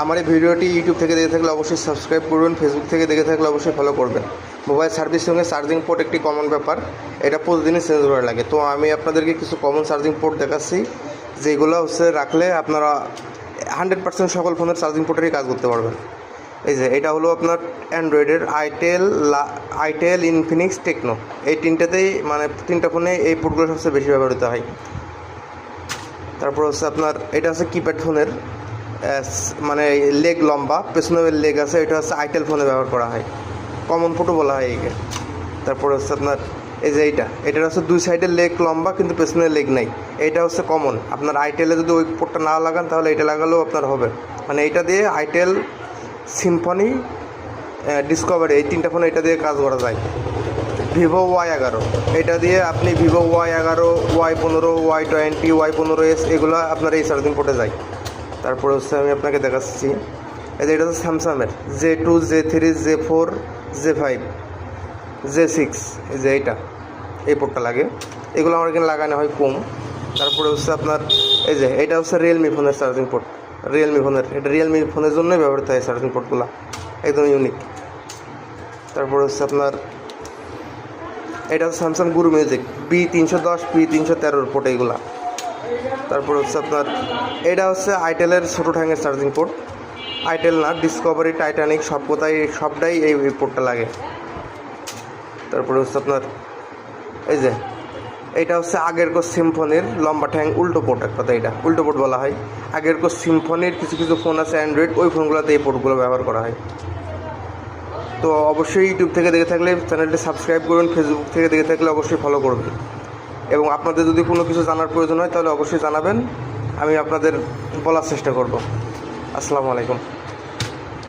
আমার এই ভিডিওটি ইউটিউব থেকে দেখে থাকলে অবশ্যই সাবস্ক্রাইব করবেন ফেসবুক থেকে দেখে থাকলে অবশ্যই ফলো করবেন। মোবাইল সার্ভিস সঙ্গে চার্জিং পোর্ট একটি কমন ব্যাপার, এটা প্রতিদিনই চেঞ্জ করা লাগে। তো আমি আপনাদেরকে কিছু কমন চার্জিং পোর্ট দেখাচ্ছি, যেগুলো হচ্ছে রাখলে আপনারা হান্ড্রেড পার্সেন্ট সকল ফোনের চার্জিং পোর্টেরই কাজ করতে পারবেন। এই যে, এটা হলো আপনার অ্যান্ড্রয়েডের আইটেল আইটেল ইনফিনিক্স টেকনো এই তিনটাতেই মানে তিনটা ফোনে এই পোর্টগুলো সবচেয়ে বেশি ব্যবহৃত হয়। তারপর হচ্ছে আপনার, এটা হচ্ছে কিপ্যাড ফোনের মানে লেগ লম্বা, পেছনে লেগ আছে, এটা হচ্ছে আইটেল ফোনে ব্যবহার করা হয়। কমন ফটো বলা হয় একে। তারপর হচ্ছে আপনার এই যে এইটা, এটার হচ্ছে দুই সাইডের লেগ লম্বা, কিন্তু পেছনে লেগ নাই। এইটা হচ্ছে কমন। আপনার আইটেলে যদি ওই পোর্টটা না লাগান, তাহলে এটা লাগালেও আপনার হবে। মানে এইটা দিয়ে আইটেল সিম্ফনি ডিসকভারি এই তিনটা ফোনে এটা দিয়ে কাজ করা যায়। ভিভো ওয়াই এগারো, এটা দিয়ে আপনি ভিভো ওয়াই এগারো, ওয়াই পনেরো, ওয়াই টোয়েন্টি, ওয়াই পনেরো এস, এগুলো আপনার এই চার্জিং পোর্টে যায়। তারপরে হচ্ছে আমি আপনাকে দেখাচ্ছি। এই যে এটা হচ্ছে স্যামসাংয়ের J two, J three, J four, J five, J six, এই যে এইটা। এই পোর্টটা লাগে। এগুলো আমার এখানে লাগানো হয় কম। তারপরে হচ্ছে আপনার এই যে এটা হচ্ছে রিয়েলমি ফোনের চার্জিং পোর্ট রিয়েলমি ফোনের। এটা রিয়েলমি ফোনের জন্যই ব্যবহৃত হয় চার্জিং পোর্টগুলো একদম ইউনিক তারপরে হচ্ছে আপনার এটা হচ্ছে স্যামসাং গুরু মিউজিক বি তিনশো দশ বি তিনশো তেরোর পোর্ট এইগুলা। তারপর হচ্ছে আপনার, এটা হচ্ছে আইটেলের ছোটো ঠ্যাঙের চার্জিং পোর্ট আইটেল না ডিসকভারি টাইটানিক সব কোথায়, সবটাই এই পোর্টটা লাগে। তারপরে হচ্ছে আপনার, এই যে, এটা হচ্ছে আগের কো সিম্ফনির লম্বা ঠ্যাং, উল্টো পোর্ট এক কথা এটা, উল্টো পোর্ট বলা হয়। আগের কো সিম্ফনির কিছু কিছু ফোন আছে অ্যান্ড্রয়েড ওই ফোনগুলোতে এই পোর্টগুলো ব্যবহার করা হয়। তো অবশ্যই ইউটিউব থেকে দেখে থাকলে চ্যানেলটি সাবস্ক্রাইব করবেন ফেসবুক থেকে দেখে থাকলে অবশ্যই ফলো করবেন। এবং আপনাদের যদি কোনো কিছু জানার প্রয়োজন হয়, তাহলে অবশ্যই জানাবেন। আমি আপনাদের বলার চেষ্টা করব। আসসালামু আলাইকুম।